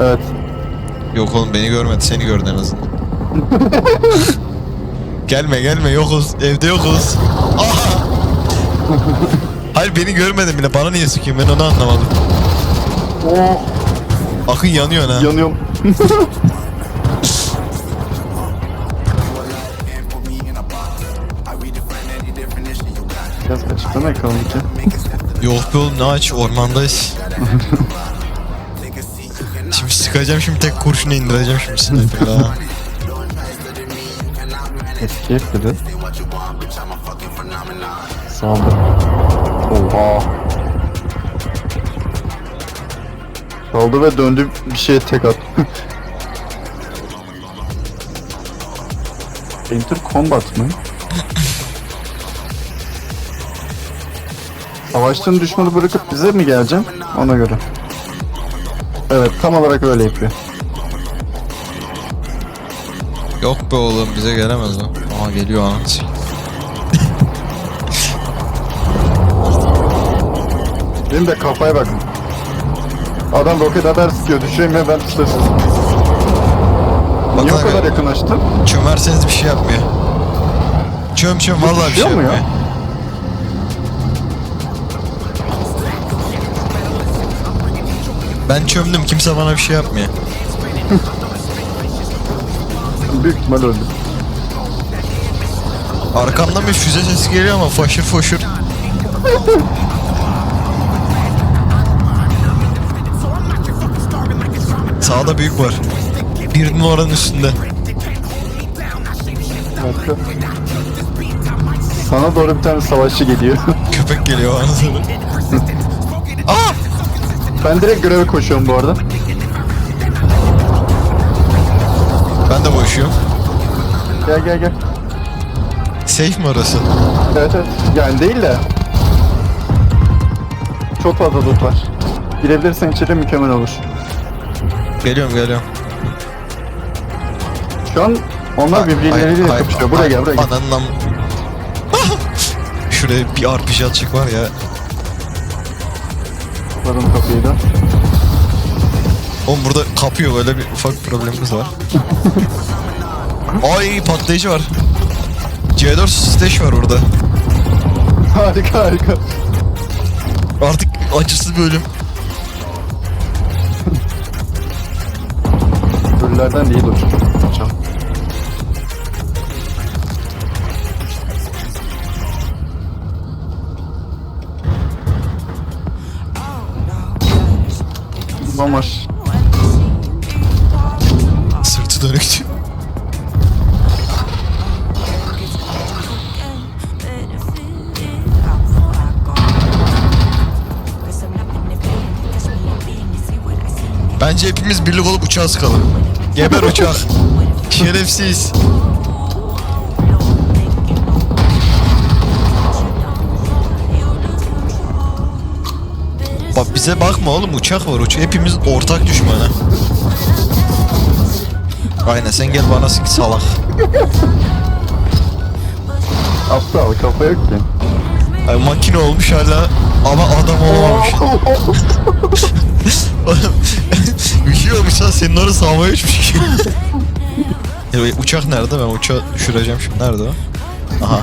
Evet. Yok oğlum beni görmedi seni gördü en azından. gelme gelme yokuz evde yokuz. Aha! Hayır beni görmedin bile bana niye sıkıyorsun ben onu anlamadım. Oo, Akın yanıyor ha. yanıyorum. Biraz açıklama ekranı ki. Yok be oğlum ne aç ormandayız. şimdi sıkacağım şimdi tek kurşunu indireceğim şimdi sniper'la. Escape dedi. Saldı. Oha. Saldı ve döndü bir şeye tek at. Enter Combat mı? Savaştığın düşmanı bırakıp bize mi geleceksin? Ona göre. Evet tam olarak öyle yapıyor. Yok be oğlum bize gelemez o. Aa geliyor anasını. Benim de kafaya bak. Adam roket atar sıkıyor. Düşeyim ve ben tuşlasın. Niye o Bakın kadar yakınlaştın? Çömerseniz bir şey yapmıyor. Çöm çöm vallahi bir şey Düşüyor mu yapmıyor. Ben çömdüm kimse bana bir şey yapmıyor. Büyük ihtimal öldü. Arkamdan bir füze sesi geliyor ama faşır foşur. Sağda büyük var. Bir numaranın üstünde. Harika. Sana doğru bir tane savaşçı geliyor. Köpek geliyor anasını. Aa! ben direkt göreve koşuyorum bu arada. Ben de boşuyorum. Gel gel gel. Safe mi orası? Evet evet. Yani değil de. Çok fazla loot var. Girebilirsen içeri mükemmel olur. Geliyorum geliyorum. Şu an onlar birbirleriyle kapışıyor. Buraya ay, gel buraya gel. Ananın am... Şuraya bir RPG atacak var ya. Kapatalım kapıyı da. Oğlum burada kapıyor böyle bir ufak problemimiz var. Ay patlayıcı var. C4 stash var orada. Harika harika. Artık acısız bölüm. Ölülerden değil dur. Çal. Bomboş. Sırtı dönüktü. Bence hepimiz birlik olup uçağa sıkalım. Geber uçak. Şerefsiz. Bize bakma oğlum uçak var uçak. Hepimiz ortak düşmanı. Aynen sen gel bana sık salak. Aptal kafa yok ki. Ay, makine olmuş hala ama adam olamamış. Şey olmuş lan senin orası havaya uçmuş ki. Uçak nerede? Ben uçağı düşüreceğim şimdi. Nerede o? Aha.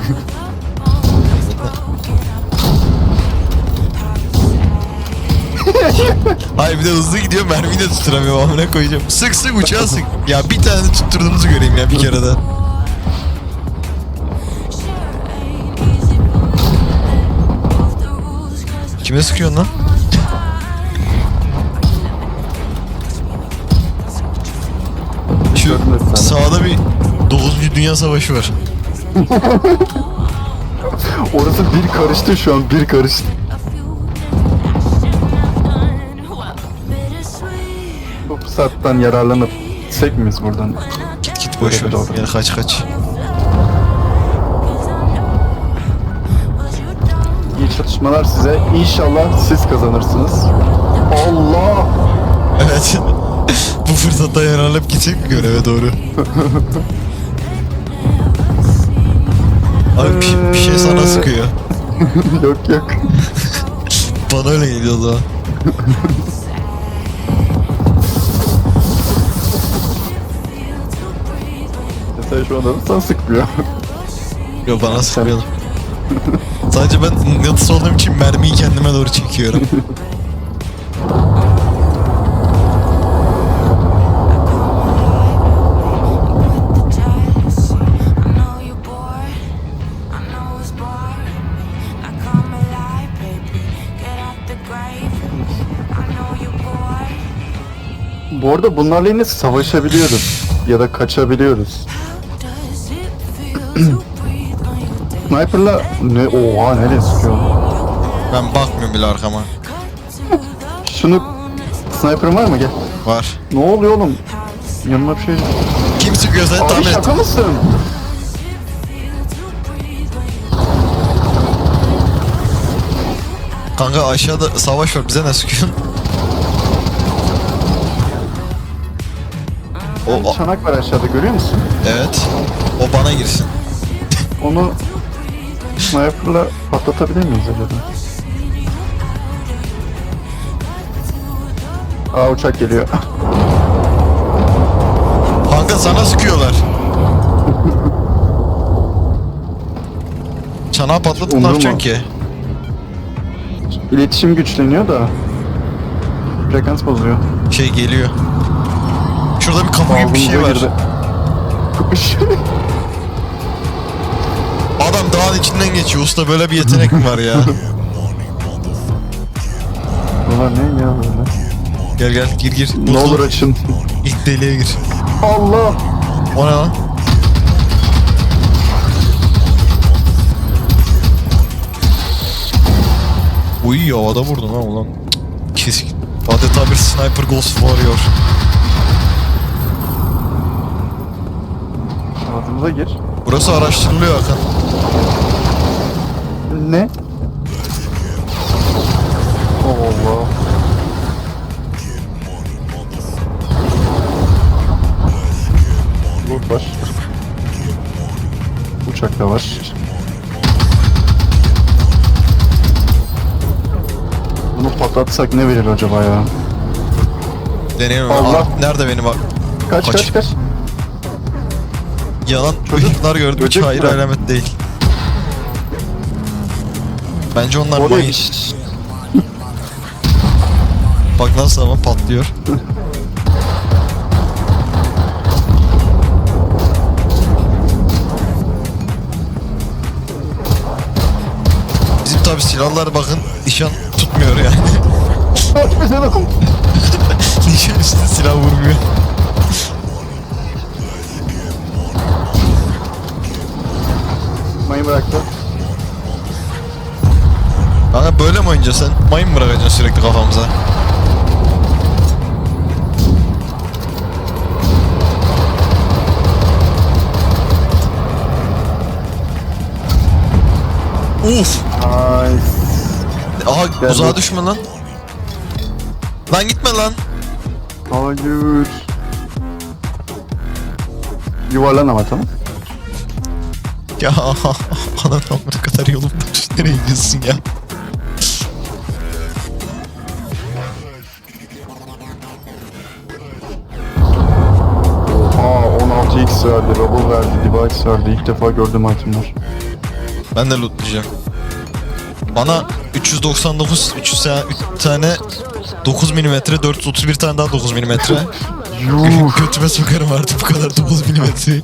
Hayır bir de hızlı gidiyor mermiyi de tutturamıyorum amına koyacağım. Sık sık uçağı sık. Ya bir tane tutturduğumuzu göreyim ya bir kere de. Kime sıkıyorsun lan? Şu sağda bir 9. Dünya Savaşı var. Orası bir karıştı şu an bir karıştı. Fırsattan yararlanıp gitsek miyiz buradan? Git git boş ver. Gel kaç kaç. İyi çalışmalar size. İnşallah siz kazanırsınız. Allah! Evet. Bu fırsatta yararlanıp gitsek mi göreve doğru? Abi bir, bir şey sana sıkıyor. yok yok. Bana öyle geliyor o Sen şu anda sana sıkmıyor. Yo bana sıkmayalım. Sadece ben yıldız olduğum için mermiyi kendime doğru çekiyorum. Bu arada bunlarla yine savaşabiliyoruz. Ya da kaçabiliyoruz. Sniper'la ne oha nereye sıkıyor? Ben bakmıyorum bile arkama. Şunu sniper'ın var mı gel. Var. Ne oluyor oğlum? Yanıma bir şey. Kim sıkıyor sen Abi tahmin et. şaka mısın? Kanka aşağıda savaş var bize ne sıkıyorsun? O, o- Çanak var aşağıda görüyor musun? evet. O bana girsin. Onu sniper'la patlatabilir miyiz acaba? Aa uçak geliyor. Kanka sana sıkıyorlar. Çanağı patlatıp ne Umurum yapacaksın o. ki? İletişim güçleniyor da frekans bozuyor. Şey geliyor. Şurada bir kapı gibi bir şey Ağzımıza var. girdi. Adam dağın içinden geçiyor. Usta böyle bir yetenek mi var ya? Ulan ne ya böyle? gel gel gir gir. Ne olur Buzlu açın. ilk deliğe gir. Allah! O ne lan? Uy havada vurdun ha ulan. Kesik. Adeta bir sniper ghost warrior. Ağzımıza gir. Burası araştırılıyor Hakan. Ne? Allah. Loot var. Uçak da var. Bunu patlatsak ne verir acaba ya? Deneyelim. Allah. Aa, nerede benim bak? Kaç Kaç. kaç kaç. Yalan Çocuk- ışıklar gördüm hiç hayır alamet değil. Bence onlar O mayın. neymiş? Bak nasıl ama patlıyor. Bizim tabi silahlar bakın nişan tutmuyor yani. nişan üstü silah vurmuyor. Mayın bıraktı. Böyle mi oynayacaksın sen? Mayın mı bırakacaksın sürekli kafamıza? Uf! Nice. Aha uzağa düşme lan. Lan gitme lan. Hayır. Yuvarlan ama tamam. Ya anan amına kadar yolum var. Nereye gidiyorsun ya? Verdi, Rubble verdi, Device verdi. İlk defa gördüğüm itemler. Ben de lootlayacağım. Bana 399 300 tane, üç tane 9 mm 431 tane daha 9 mm. Yuh. Götüme sokarım artık bu kadar 9 mm.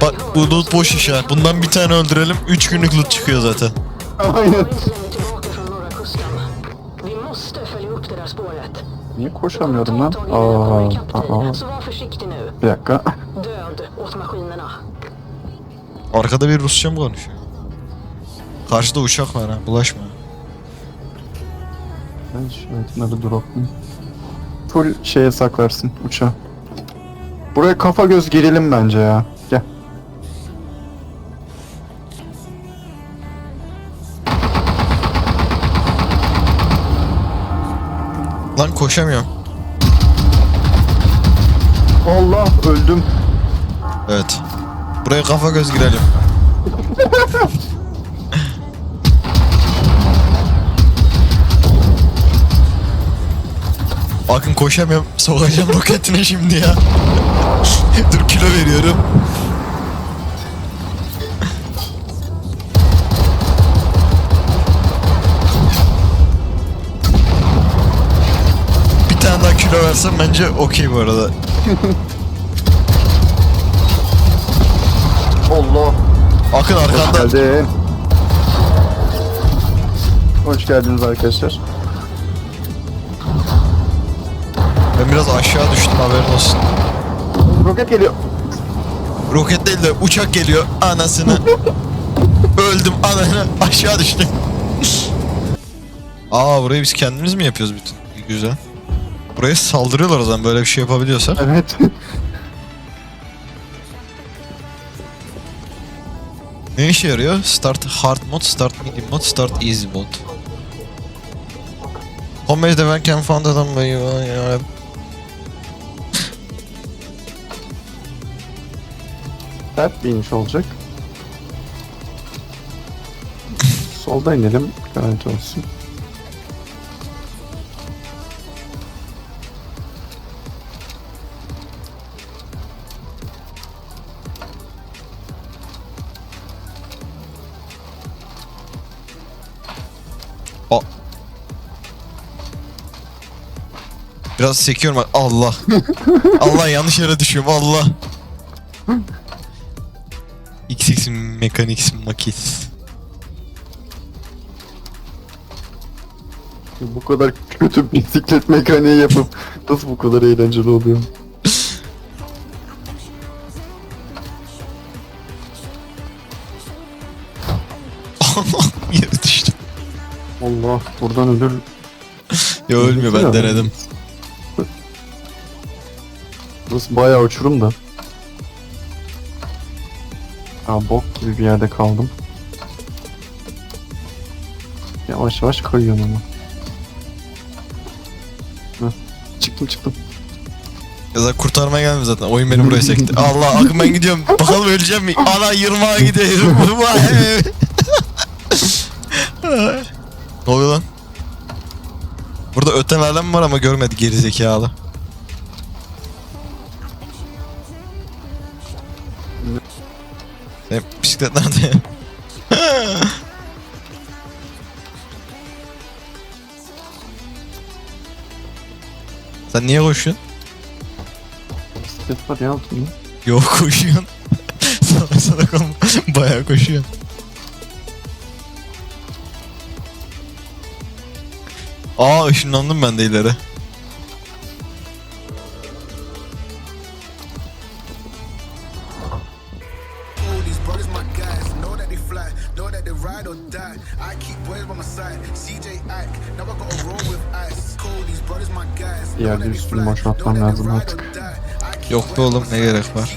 Bak bu loot boş iş ha. Bundan bir tane öldürelim 3 günlük loot çıkıyor zaten. Aynen. Måste följa upp det där spåret. Niye koşamıyorum lan? Aa, aa. dig, så var försiktig nu. Bir dakika. Död åt maskinerna. Arkada bir Rusça mı konuşuyor? Karşıda uçak var ha bulaşma. Ben itemleri droplayayım. Full şeye saklarsın uçağı. Buraya kafa göz girelim bence ya. Lan koşamıyorum. Allah öldüm. Evet. Buraya kafa göz girelim. Akın koşamıyorum. Sokacağım roketine şimdi ya. Dur kilo veriyorum. Versem bence okey bu arada. Allah. Akın Hoş arkanda. geldin. Hoş geldiniz arkadaşlar. Ben biraz aşağı düştüm haberin olsun. Roket geliyor. Roket değil de uçak geliyor anasını. Öldüm ananı aşağı düştüm. Aa burayı biz kendimiz mi yapıyoruz bütün? Güzel. Buraya saldırıyorlar o zaman böyle bir şey yapabiliyorsak. Evet. Ne işe yarıyor? Start hard mode, start medium mode, start easy mode. Homage de ben can found adam Sert bir iniş olacak. Solda inelim. Garanti olsun. Biraz sekiyorum bak. Allah. Allah yanlış yere düşüyorum. Allah. XX Mechanics Makis. Bu kadar kötü bisiklet mekaniği yapıp nasıl bu kadar eğlenceli oluyor? Yere düştüm. Allah buradan ölür. Ya ölmüyor ben denedim. Burası bayağı uçurum da. Aa bok gibi bir yerde kaldım. Yavaş yavaş kayıyorum ama. Heh, çıktım çıktım. Ya da kurtarmaya gelmiyor zaten. Oyun beni buraya çekti. Allah akım ben gidiyorum. Bakalım öleceğim mi? Ana yırmağa gidiyorum. Vay. ne oluyor lan? Burada öten alem var ama görmedi gerizekalı. Senin bisiklet nerede? Sen niye koşuyorsun? Bisiklet var ya altında. Yok koşuyorsun. sana sana kalma. Bayağı koşuyorsun. Aa ışınlandım ben de ileri. Bir fly, boşaltmam know that lazım artık. Yok be oğlum ne gerek var.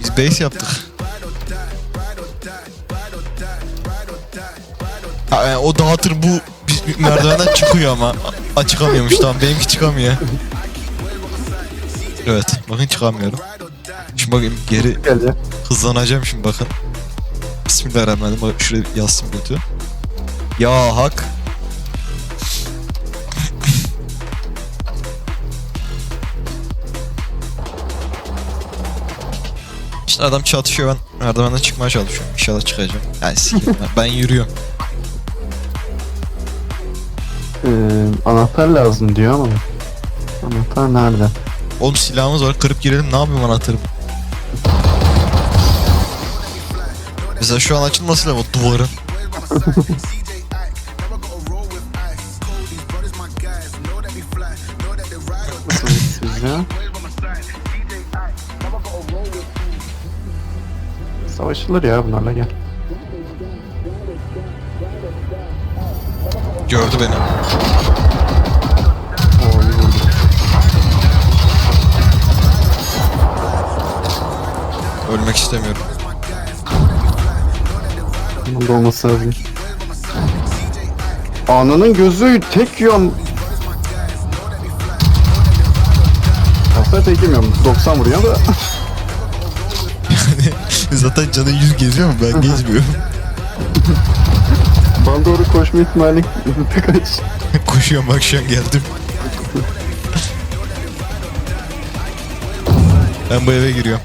Biz base yaptık. Ha, yani o dağıtır bu biz- merdivenden çıkıyor ama. A, çıkamıyormuş tamam benimki çıkamıyor. Evet bakın çıkamıyorum. Şimdi bakayım geri hızlanacağım şimdi bakın. Bismillahirrahmanirrahim. Bak şuraya yazsın kötü. Ya hak. İşte adam çatışıyor ben merdivenden çıkmaya çalışıyorum. İnşallah çıkacağım. Yani sikeyim ben. ben yürüyorum. Ee, anahtar lazım diyor ama. Anahtar nerede? Oğlum silahımız var kırıp girelim ne yapayım anahtarı? Mesela şu an açılması lazım o duvarın. CJ Savaşılır ya bunlarla gel. Gördü beni. İyi vurdu. Ölmek istemiyorum. Bunun da olması lazım. Ananın gözü tek yön. Aslında tek yemiyorum. 90 vuruyor da. Zaten canı yüz geziyor mu ben gezmiyorum. Bana doğru koşma ihtimali kaç. Koşuyorum bak şu an geldim. Ben bu eve giriyorum.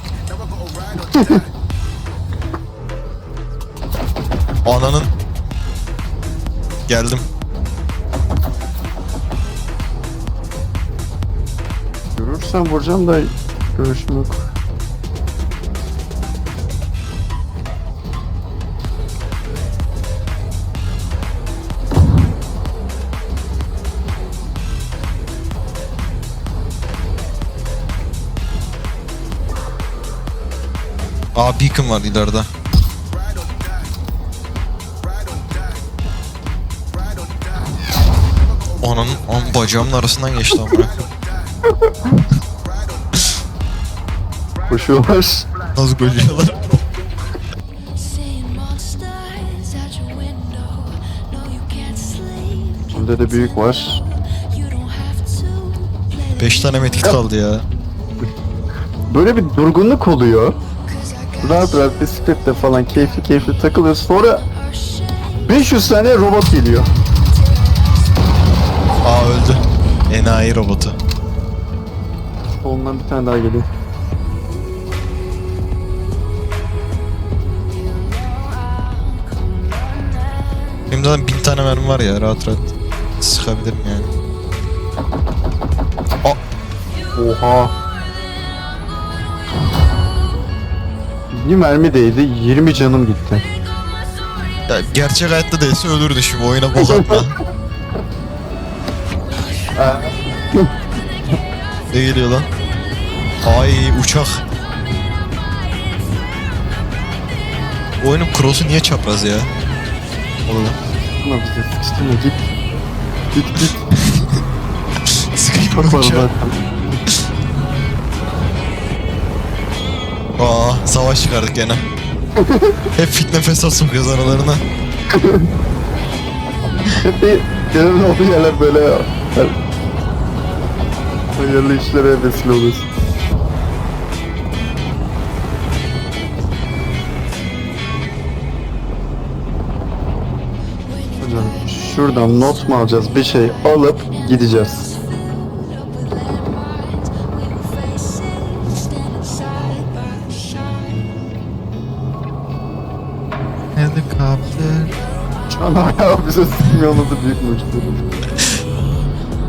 Ananın Geldim. Görürsen vuracağım da görüşüm yok. Aa beacon var ileride. Ananın an bacağımın arasından geçti amına. Koşuyorlar. Nasıl koşuyorlar? Burada da büyük var. You don't have to play 5 tane medkit kaldı ya. Böyle bir durgunluk oluyor. Rahat rahat bisikletle falan keyifli keyifli takılıyoruz. Sonra our shame. 500 tane robot geliyor. Aa öldü. Enayi robotu. Ondan bir tane daha geliyor. Benim zaten bin tane mermi var ya rahat rahat sıkabilirim yani. Oha. Bir mermi değdi, 20 canım gitti. Ya gerçek hayatta değilse ölürdü şimdi oyuna bok atma. ne geliyor lan? Ay uçak. Oyunun cross'u niye çapraz ya? Oğlum. Ama bize sıkıştırma git. Git git. Var uçağı. Aa savaş çıkardık gene. Hep fitne fesat sokuyoruz aralarına. Hep bir genel olduğu yerler böyle ya. Hayırlı işlere vesile oluyorsun. Hocam şuradan not mu alacağız bir şey alıp gideceğiz. Hala bize sıkmıyor olması büyük mucize.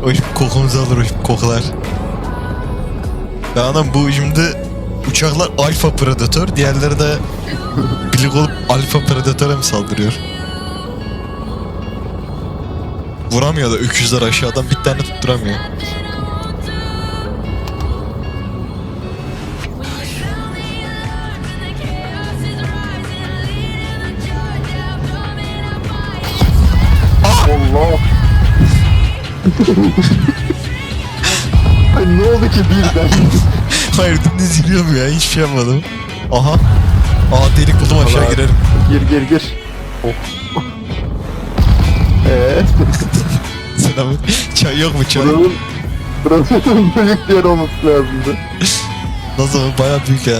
O şimdi kokumuzu alır o şimdi kokular. Ya anam bu şimdi uçaklar alfa predatör, diğerleri de bilik olup alfa predatöre mi saldırıyor? Vuramıyor da öküzler aşağıdan bir tane tutturamıyor. Ay ne oldu ki birden? Hayır dümdüz yürüyorum ya hiçbir şey yapmadım. Aha. Aa delik buldum aşağı girerim. gir gir gir. Oh. Eee? Selam. Çay yok mu çay? Buranın, buranın büyük bir yer olması lazımdı. Nasıl baya büyük ya.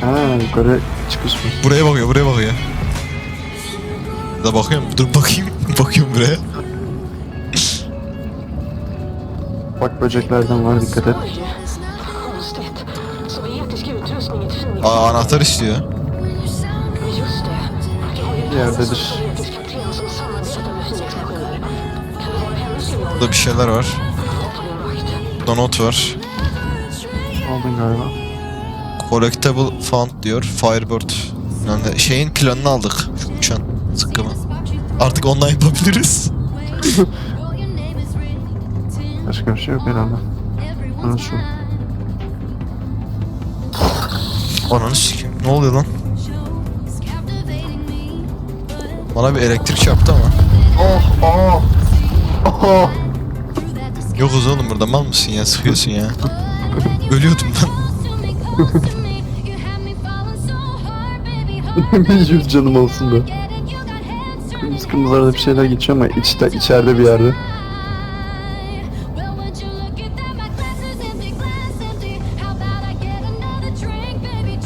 Ha yukarı çıkış var. Buraya bakıyor buraya bakıyor. Da bakıyorum dur bakayım. bakıyorum buraya. Bak böceklerden var dikkat et. Aa anahtar istiyor. Yerdedir. Burada bir şeyler var. Burada not var. Aldın galiba. Collectible found diyor. Firebird. Yani şeyin planını aldık. Sıkkımı. Artık ondan yapabiliriz. Başka bir şey yok herhalde. Ha şu. Ananı sikeyim. Ne oluyor lan? Bana bir elektrik çarptı ama. Oh oh. Oh. Yokuz oğlum burada mal mısın ya? Sıkıyorsun ya. Ölüyordum ben. bir yüz canım olsun da. Kırmızı kırmızılarda bir şeyler geçiyor ama içte, içeride bir yerde.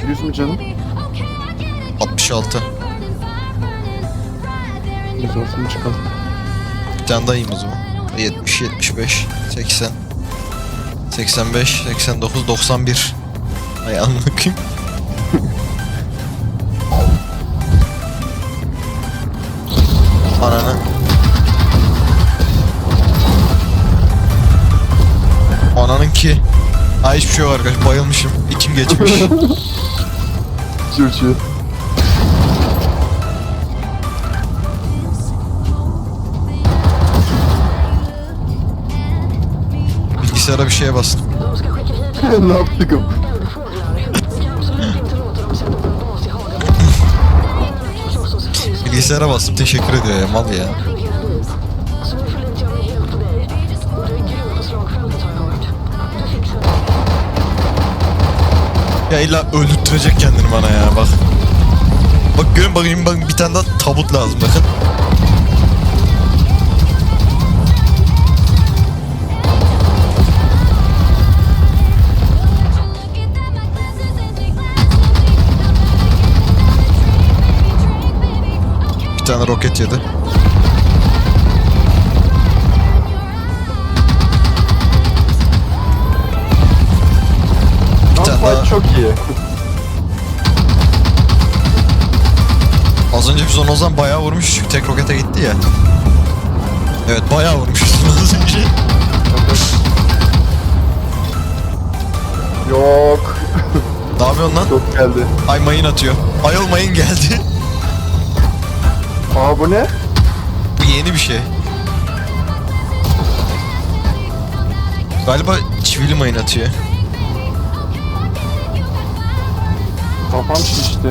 Yüz mü canım? 66. Biz olsun çıkalım. Bir tane daha yiyeyim o zaman. 70, 75, 80, 85, 89, 91. Ay anlatayım. Ananı. Ananın ki. Ay hiçbir şey yok arkadaş bayılmışım. İçim geçmiş. Çırçır. Bilgisayara bir şeye bastım. Ne yaptık? Bilgisayara bastım teşekkür ediyor ya mal ya. Ya illa öldürtecek kendini bana ya bak. Bak görün bakayım bak bir tane daha tabut lazım bakın. Tane roket yedi. Bir tane Gunfight daha. çok iyi. Az önce biz onu o zaman bayağı vurmuş. Çünkü tek rokete gitti ya. Evet bayağı vurmuşuz az önce. Yok. Ne yapıyorsun lan? Çok geldi. Ay mayın atıyor. Ayol mayın geldi. Aa bu ne? Bu yeni bir şey. Galiba çivili mayın atıyor. Kafam şişti.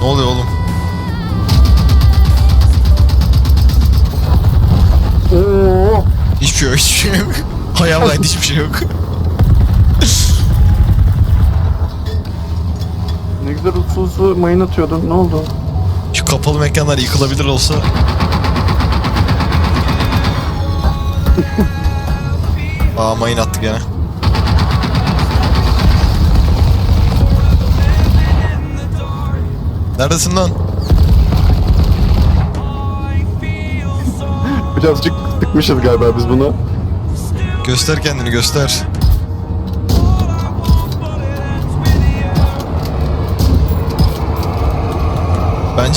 Ne oluyor oğlum? Oo. Hiçbir şey yok, hiçbir şey yok. Ayağımdaydı hiçbir şey yok. Ne güzel uslu mayın atıyordun. Ne oldu? Kapalı mekanlar yıkılabilir olsa. Aa mayın attı gene. Neredesin lan? Birazcık sıkmışız galiba biz bunu. Göster kendini göster.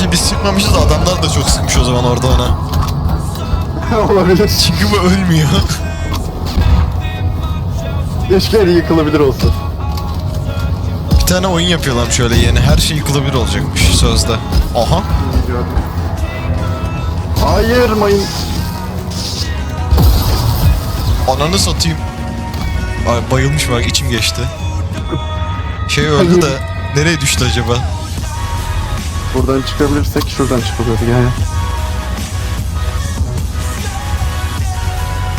Bence biz sıkmamışız adamlar da çok sıkmış o zaman orada ona. Olabilir. Çünkü bu ölmüyor. Keşke yıkılabilir olsun. Bir tane oyun yapıyorlar şöyle yeni. Her şey yıkılabilir olacakmış sözde. Aha. Hayır mayın. Ananı satayım. Ay bayılmış bak içim geçti. Şey öldü de nereye düştü acaba? Buradan çıkabilirsek şuradan çıkılıyordu yani.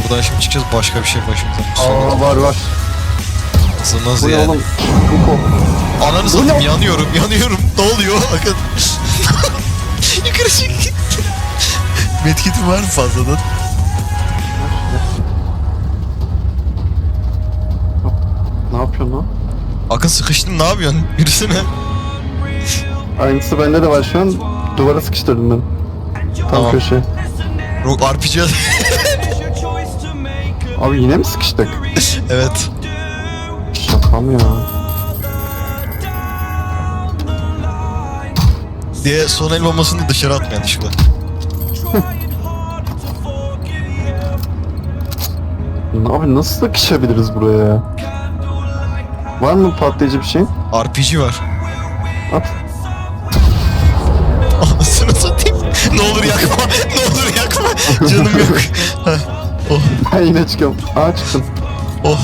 Buradan şimdi çıkacağız başka bir şey başımıza. Aa var var. Nasıl Bu nasıl ne yani? oğlum? Bu Ananı satayım yanıyorum yanıyorum. Ne oluyor? Bakın. Yukarı çık. Medkitim var mı fazladan? Ne yapıyorsun lan? Akın sıkıştın ne yapıyorsun? Yürüsene. Aynısı bende de var şu an. Duvara sıkıştırdım ben. Tam Tamam. köşe. Rock RPG Abi yine mi sıkıştık? evet. Şakam ya. Diye son el bombasını dışarı atma yanlışlıkla. Abi nasıl sıkışabiliriz buraya ya? Var mı patlayıcı bir şey? RPG var. At. ne olur yakma. ne olur yakma. Canım yok. Oh. Ben yine çıkıyorum. Aa çıktım. Oh.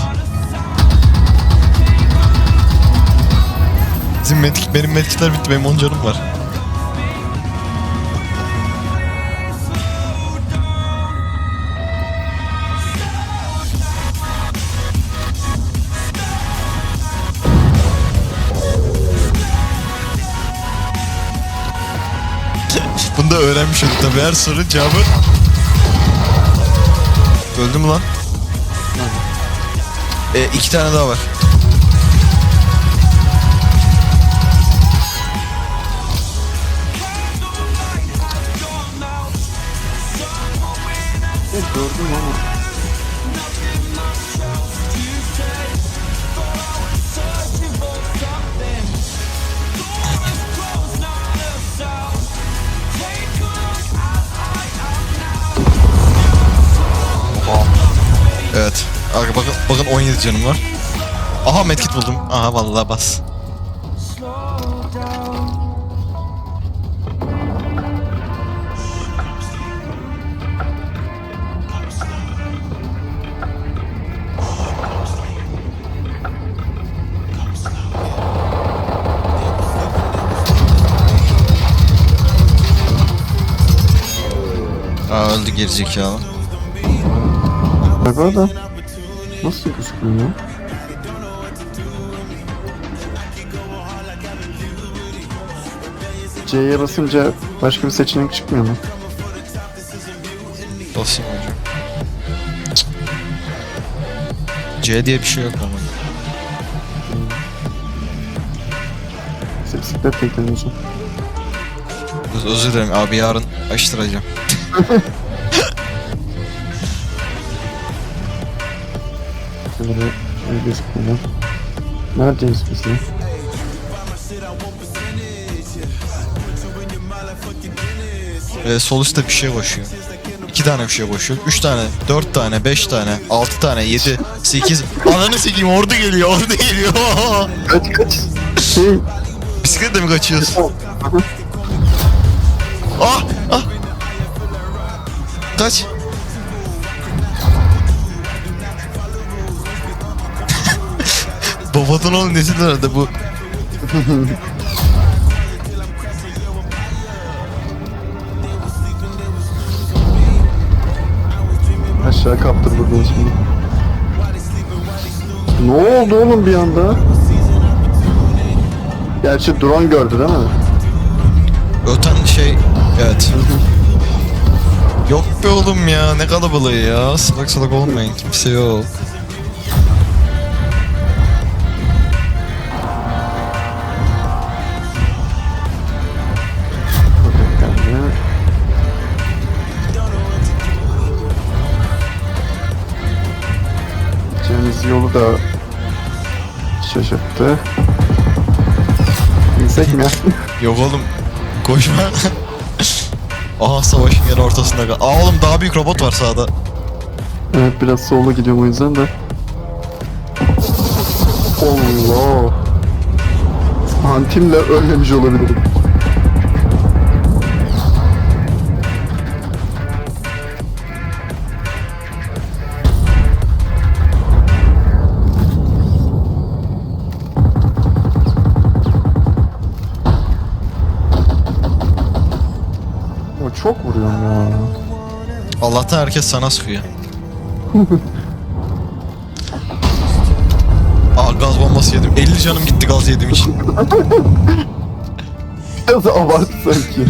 Bizim medkit, benim medkitler bitti. Benim 10 canım var. Bunu da öğrenmiş olduk tabii. Her sorunun cevabı... Öldü mü lan? E, iki tane daha var. Gördüm ama. 17 canım var. Aha medkit buldum. Aha vallahi bas. Aa öldü gerizekalı. Galiba da nasıl gözüküyor? C'ye basınca başka bir seçenek çıkmıyor mu? Basayım hocam. C diye bir şey yok ama. Bisiklet teknolojisi. Öz- Özür dilerim abi yarın açtıracağım. Böyle öyle gözükmüyor. Neredeyiz biz ya? Ee, sol üstte bir şey koşuyor. İki tane bir şey koşuyor. Üç tane, dört tane, beş tane, altı tane, yedi, sekiz. Ananı sikeyim ordu geliyor, ordu geliyor. Kaç kaç. Şey. Bisikletle mi kaçıyoruz? Ah! Ah! Kaç! Babadan oğlum nesil herhalde bu. Aşağı kaptır buradan şimdi. Ne oldu oğlum bir anda? Gerçi drone gördü değil mi? Öten şey... Evet. Yok be oğlum ya ne kalabalığı ya. Salak salak olmayın kimse yok. Yolu da şaşırttı. İnsek mi? Yok oğlum koşma. Aha savaşın gene ortasında kal. Aa oğlum daha büyük robot var sağda. evet biraz solda gidiyorum o yüzden de. Allah. Antimle ölmemiş olabilirim. Çok vuruyorum ya. Allah'tan herkes sana sıkıyor. Aa gaz bombası yedim. 50 canım gitti gaz yediğim için. Biraz abart sanki.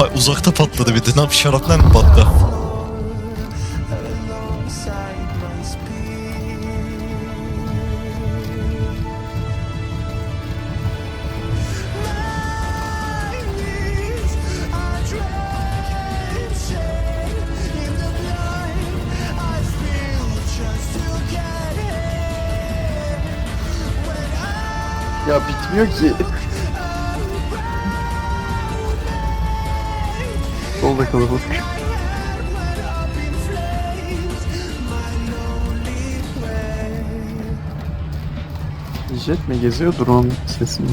Ay uzakta patladı bir de. Ne yap şaraplar mı patladı? Ya bitmiyor ki. Solda kalabalık. Jet mi geziyor drone sesi mi?